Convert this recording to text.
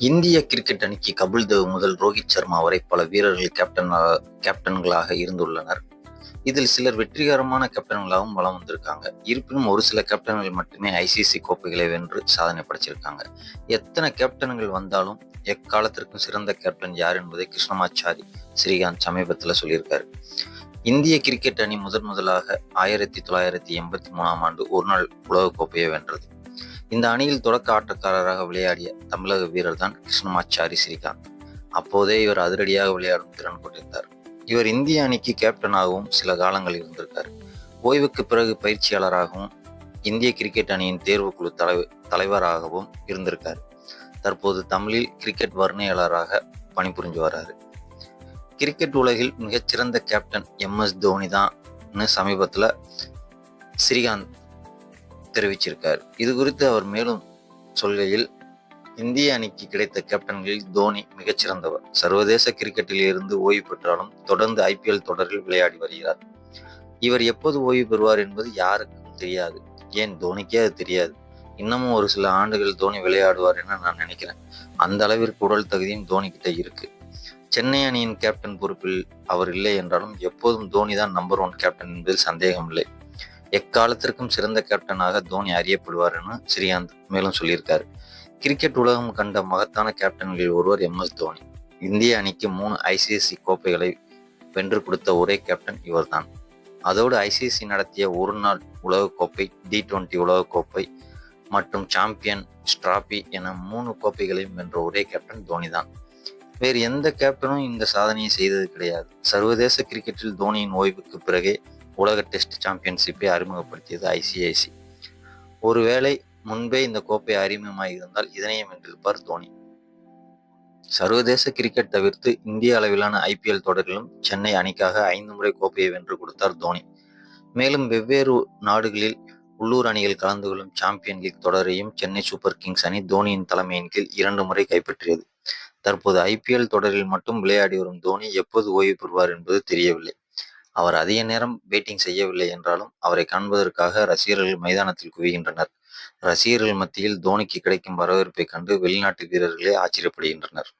இந்திய கிரிக்கெட் அணிக்கு கபில் தேவ் முதல் ரோஹித் சர்மா வரை பல வீரர்கள் கேப்டன் கேப்டன்களாக இருந்துள்ளனர். இதில் சிலர் வெற்றிகரமான கேப்டன்களாகவும் வளம் வந்திருக்காங்க. இருப்பினும் ஒரு சில கேப்டன்கள் மட்டுமே ஐசிசி கோப்பைகளை வென்று சாதனை படைச்சிருக்காங்க. எத்தனை கேப்டன்கள் வந்தாலும் எக்காலத்திற்கும் சிறந்த கேப்டன் யார் என்பதை கிருஷ்ணமாச்சாரி ஸ்ரீகாந்த் சமீபத்தில் சொல்லியிருக்காரு. இந்திய கிரிக்கெட் அணி முதன் முதலாக ஆயிரத்தி தொள்ளாயிரத்தி எண்பத்தி மூணாம் ஆண்டு ஒருநாள் உலகக்கோப்பையை வென்றது. இந்த அணியில் தொடக்க ஆட்டக்காரராக விளையாடிய தமிழக வீரர் தான் கிருஷ்ணமாச்சாரி ஸ்ரீகாந்த். அப்போதே இவர் அதிரடியாக விளையாடும் திறன் கொண்டிருந்தார். இவர் இந்திய அணிக்கு கேப்டனாகவும் சில காலங்கள் இருந்திருக்கார். ஓய்வுக்கு பிறகு பயிற்சியாளராகவும் இந்திய கிரிக்கெட் அணியின் தேர்வுக்குழு தலைவர் தலைவராகவும் இருந்திருக்கார். தற்போது தமிழில் கிரிக்கெட் வர்ணையாளராக பணிபுரிஞ்சு வர்றாரு கிரிக்கெட் உலகில் மிகச்சிறந்த கேப்டன் எம் எஸ் தோனி தான். சமீபத்தில் ஸ்ரீகாந்த் தெரிவிச்சிருக்கார். இது குறித்து அவர் மேலும் சொல்கையில் இந்திய அணிக்கு கிடைத்த கேப்டன்களில் தோனி மிகச்சிறந்தவர். சர்வதேச கிரிக்கெட்டில் இருந்து ஓய்வு பெற்றாலும் தொடர்ந்து ஐபிஎல் தொடரில் விளையாடி வருகிறார். இவர் எப்போது ஓய்வு பெறுவார் என்பது யாருக்கும் தெரியாது. ஏன்? தோனிக்கே அது தெரியாது. இன்னமும் ஒரு சில ஆண்டுகள் தோனி விளையாடுவார் என நான் நினைக்கிறேன். அந்த அளவிற்கு உடல் தகுதியும் தோனி கிட்ட இருக்கு. சென்னை அணியின் கேப்டன் பொறுப்பில் அவர் இல்லை என்றாலும் எப்போதும் தோனி தான் நம்பர் ஒன் கேப்டன் என்பதில் சந்தேகம் இல்லை எக்காலத்திற்கும் சிறந்த கேப்டனாக தோனி அறியப்படுவார் என ஸ்ரீகாந்த் மேலும் சொல்லியிருக்காரு. கிரிக்கெட் உலகம் கண்ட மகத்தான கேப்டன்களில் ஒருவர் எம் எஸ் தோனி. இந்திய அணிக்கு மூணு ஐசிஐசி கோப்பைகளை வென்று கொடுத்த ஒரே கேப்டன் இவர்தான். அதோடு ஐசிசி நடத்திய ஒரு நாள் உலகக்கோப்பை டி டுவெண்டி உலகக்கோப்பை மற்றும் சாம்பியன் ஸ்ட்ராபி என மூணு கோப்பைகளையும் வென்ற ஒரே கேப்டன் தோனி தான் வேறு எந்த கேப்டனும் இந்த சாதனையை செய்தது கிடையாது. சர்வதேச கிரிக்கெட்டில் தோனியின் ஓய்வுக்கு பிறகே உலக டெஸ்ட் சாம்பியன்ஷிப்பை அறிமுகப்படுத்தியது ஐசிஐசி ஒருவேளை முன்பே இந்த கோப்பை அறிமுகமாக இருந்தால் இதனையும் வென்றிருப்பார் தோனி. சர்வதேச கிரிக்கெட் தவிர்த்து இந்திய அளவிலான ஐபிஎல் தொடரிலும் சென்னை அணிக்காக ஐந்து முறை கோப்பையை வென்று கொடுத்தார் தோனி. மேலும் வெவ்வேறு நாடுகளில் உள்ளூர் அணிகள் கலந்து கொள்ளும் சாம்பியன் லீக் தொடரையும் சென்னை சூப்பர் கிங்ஸ் அணி தோனியின் தலைமையின் கீழ் இரண்டு முறை கைப்பற்றியது. தற்போது ஐபிஎல் தொடரில் மட்டும் விளையாடி வரும் தோனி எப்போது ஓய்வு பெறுவார் என்பது தெரியவில்லை. அவர் அதிக நேரம் பேட்டிங் செய்யவில்லை என்றாலும் அவரை காண்பதற்காக ரசிகர்கள் மைதானத்தில் குவிகின்றனர். ரசிகர்கள் மத்தியில் தோனிக்கு கிடைக்கும் வரவேற்பை கண்டு வெளிநாட்டு வீரர்களே ஆச்சரியப்படுகின்றனர்.